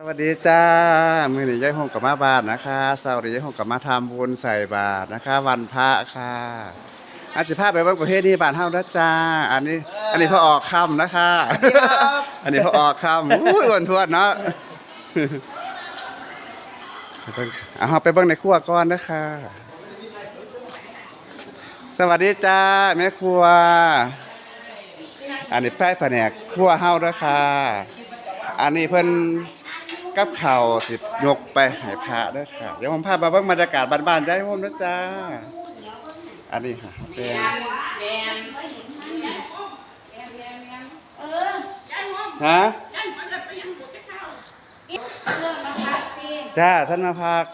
สวัสดีจ้า มือหนี้ยายหงกับมาบาทนะคะสาร์นี้ยายหงกับมาทำบุญใส่บาทนะคะ วันพระค่ะ อาจจะพาไปเบิ่งประเภทนี้บานเฮานะจ้า อันนี้ อันนี้พอออกค่ำนะคะ อันนี้พอออกค่ำอุ้ยอ้วนทวดเนาะเอาไปเบิ่งในครัวก่อนนะคะ สวัสดีจ้าแม่ครัว อันนี้แป้แผนกครัวเฮาเด้อค่ะอันนี้เพิ่น กับข้าวสิยกไปให้พระด้อค่ะ เดี๋ยวผมพาไปเบิ่งบรรยากาศบ้านๆยายโฮมนะจ้า อันนี้ค่ะเป็นฮะจ้าท่านมาพัก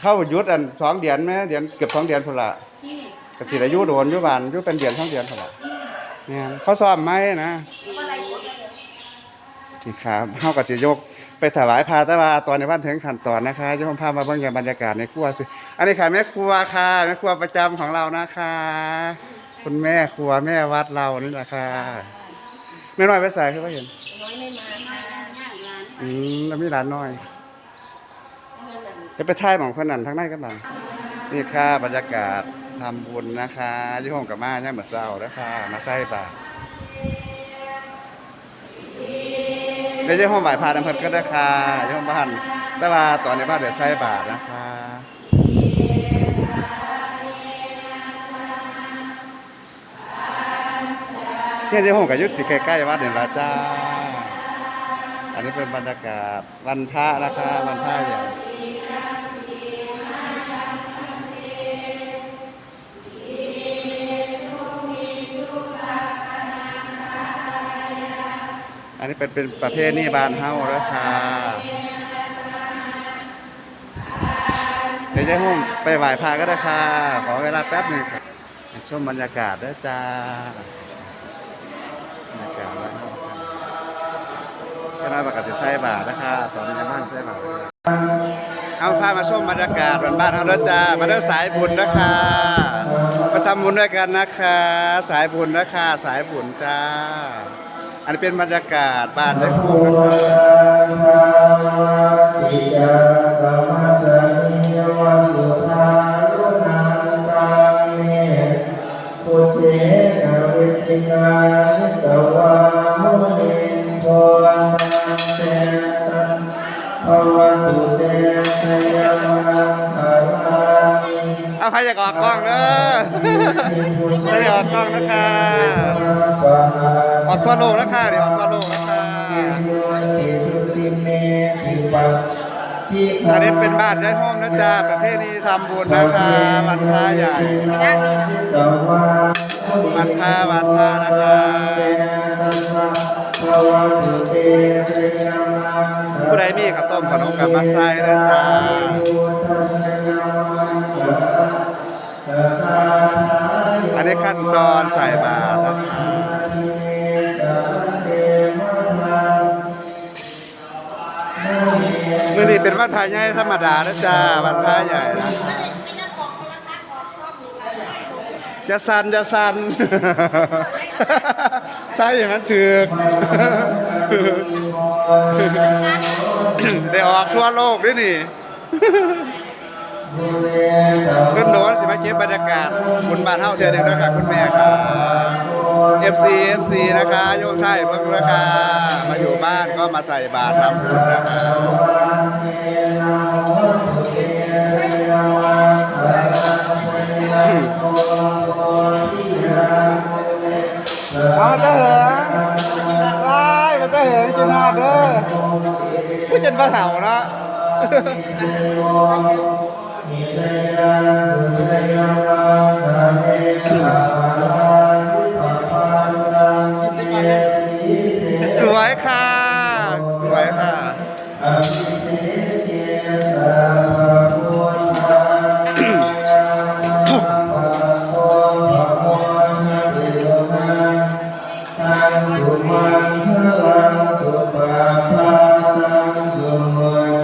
เข้ายุดอันสองเดือนไหมเดือนเกือบสองเดือนพุ่นละก็สิได้อยู่โดนยู่บ้านยู่เป็นเดือนสองเดือนพุ่นละเนี่ยเขาซ้อมไหมนะที่ครับเฮาก็จะยก ไปถวายพาแต่ว่าตอนในวันถึงขั้นตอนนะคะโยมพามาเบิ่งบรรยากาศในครัวสิอันนี้ค่ะแม่ครัวค่ะแม่ครัวประจำของเรานะคะคุณแม่ครัวแม่วัดเรานี่แหละค่ะแม่น้อยไปใส่คือว่าเห็นน้อยไม่มาค่ะอืมแล้วมีร้านน้อยจะไปท่ายหมองคนนั้นทางในกันบ้างนี่ค่ะบรรยากาศทำบุญนะคะยี่ห้องกับมาเนี่ยเหมือนเศร้านะคะมาใส่บาตร เดี๋ยวจะห้องบ่ายพาดำเพิ่นก็ได้ค่ะจะห้องบ้านแต่ว่าตอนนี้บ้านเดี๋ยวใส่บาตนะคะเนี่ยจะห้องกับยุติใกล้ๆวัดเนี่ยละจ้า อันนี้เป็นบรรยากาศวันพระนะคะวันพระใหญ่ นนี้เป็นเป็นประเภทนี้บานเฮาแล้วค่ะเดี๋ยวจะห้องไปไหว้พระก็ได้ค่ะ ขอเวลาแป๊บหนึ่งค่ะชมบรรยากาศด้วยจ้าบรรยากาศวันเฮาค่ะก็น่าปกติใส่บาทนะคะตอนนี้บ้านใส่บาทเอาพามาชมบรรยากาศบ้านๆเราด้วยจ้ามาเด้อสายบุญนะคะมาทำบุญด้วยกันนะคะ สายบุญนะคะ สายบุญจ้า อันเป็นบรรยากาศบ้านได้คู่นะคะติยาธรรมสนิยวสุทารุนันตังเนปุเสนวิติกาชิตวามุนินโทตังเตตังภวันตุเตสยามังคารามิเอาใครอยากออกกล้องเด้อใครอยากออกกล้องนะคะ ทั่วโลกนะคะเดี๋ยวออกทั่วโลกนะคะอันนี้เป็นบ้านได้ห้องนะจ๊ะประเภทนี้ทำบุญนะคะวันพระใหญ่วันพระวันพระนะคะผู้ใดมีข้าวต้มขนมกับมาใส่นะจ๊ะอันนี้ขั้นตอนใส่บาตรนะคะ มื่อนี้เป็นวันพระใหญ่ธรรมดานะจ๊ะวันพระใหญ่นะจะสันจะสันใช่อย่างนั้นถือกได้ออกทั่วโลกด้วยนี่รุ่นโน้นสิมาเก็บบรรยากาศบนบ้านเฮาเจอหนึ่งนะคะคุณแม่ค่ะ FC FC นะคะโยมไทยเบิ่งนะคะมาอยู่บ้านก็มาใส่บาตรทำบุญนะคะ เอามาเตอเหงว้ายมาเตอเหงกินฮอดเด้อผู้จนปลาเถาเนาะสวยค่ะ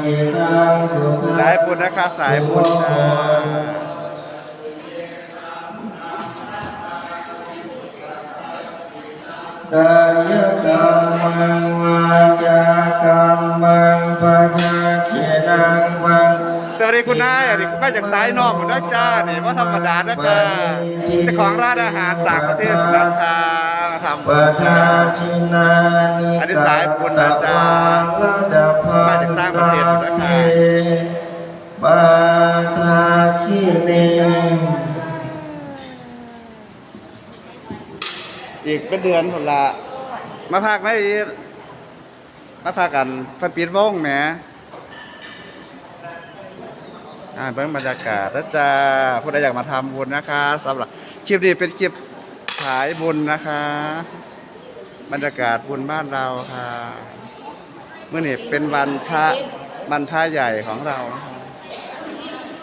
สุสายบุญนะคะ สายบุญจ้ากายกรรมังวาจากรรมังปัญญาเจนังวังสวัสดีคุณนายอันนี้มาจากสายนอกหมดนะจ้านี่ว่าธรรมดานะคะเจ้าของร้านอาหารต่างประเทศนะคะ มาทำปะทาทินานิอันนี้สายบุญนะจ๊ะระดับมาจากต่างประเทศหมดนะคะปาทาคิเนอีกเป็นเดือนคนละมาพักไหมอีทมาพักกันเพันปิดวงแหมอ่าเบิ่งบรรยากาศนะจ๊ะผู้ใดอยากมาทำบุญนะคะสำหรับคลิปนี้เป็นคลิปขายบุญนะคะ บรรยากาศบุญบ้านเราค่ะ เมื่อนี้เป็นวันพระวันพระใหญ่ของเรานะคะ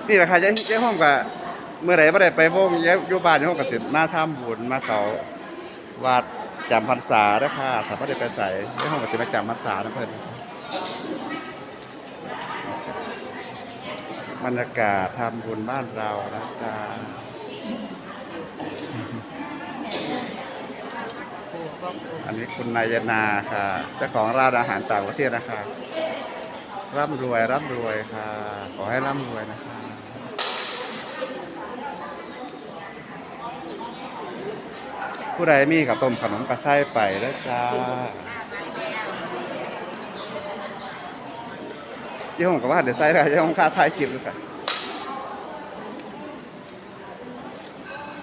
นี่แหละค่ะยายยายห้องกับเมื่อไหร่ไม่อได้ไปวงยายยู่บ้านยายห้องกับสิทธิ์มาทำบุญมาเขาวัดจำพรรษาเด้อค่ะถ้าพ่อได้ไปใส่ในห้องก็สิทธิ์มาจำพรรษานะเพิ่อนบรรยากาศทำบุญบ้านเรานะจ๊ะ อันนี้คุณนายนาค่ะเจ้าของร้านอาหารต่างประเทศนะคะ ร่ำรวยร่ำรวยค่ะ ขอให้ร่ำรวยนะคะผู้ใดมีกับต้มขนมกระไส้ไปแล้วจ้าที่ห้องกับว่าเดี๋ยวไส้ได้ที่ห้องค่าท้ายคลิปด้วยกัน